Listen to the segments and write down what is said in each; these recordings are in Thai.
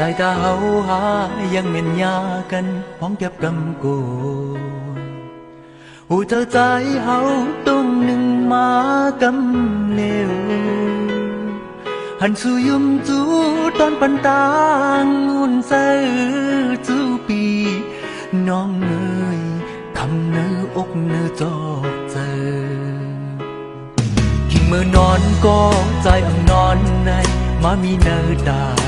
สายตาเฮาหายังเหม็นยากันพ้องเก็บกำกูหูเจ้าใจเฮาต้องหนึ่งมากำเนวหันสู่ยุมจูตอนปันตางงุนเซอจูปีน้องเอ๋ยคำเนื้ออกเนื้อจอกเจอกิ่งมือนอนก็ใจอ่ำนอนในมามีเนื้อตา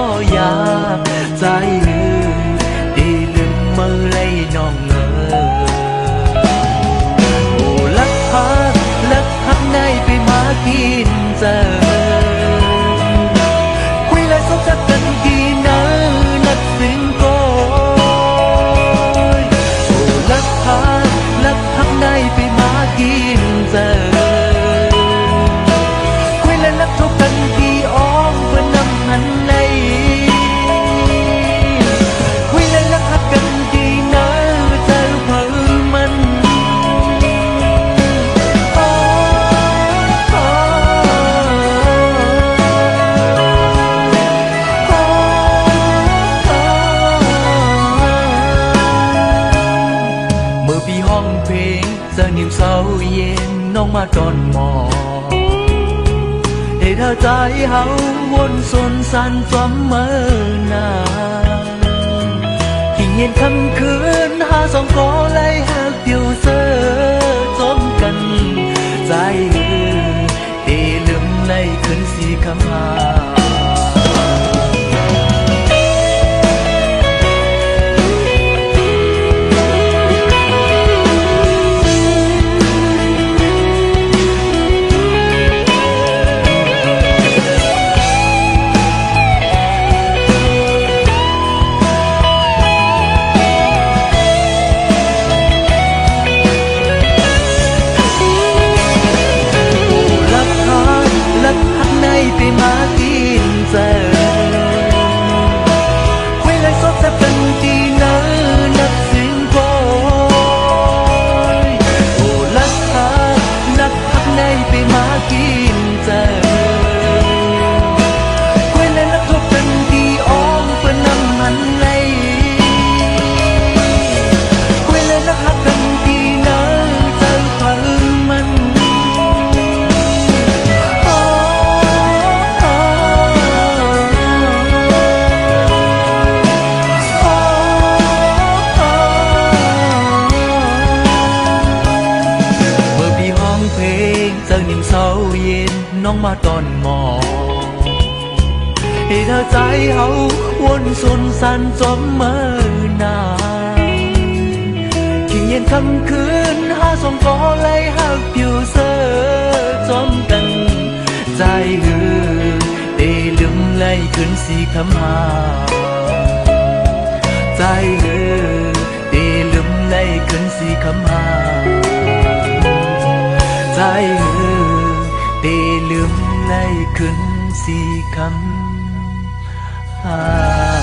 ห้องเพลงสนิมเศร้าเย็นน้องมาตอนหมอให้เธอใจเฮาวนสนสันจอมเมื่อนาที่เย็นคำคืนหาสองกอไล่หักเดียวเสอ ฮาวนสุนสันจอมเมื่อนานที่เย็นคำคืนหาสองกอไล่หักผิวเสอจอมกันใจหือเดลืมไล่ขึ้นสีคำหาใจหือเดลืมไล่ขึ้นสีคำหาใจหือ ได้ขึ้นสี่คำหา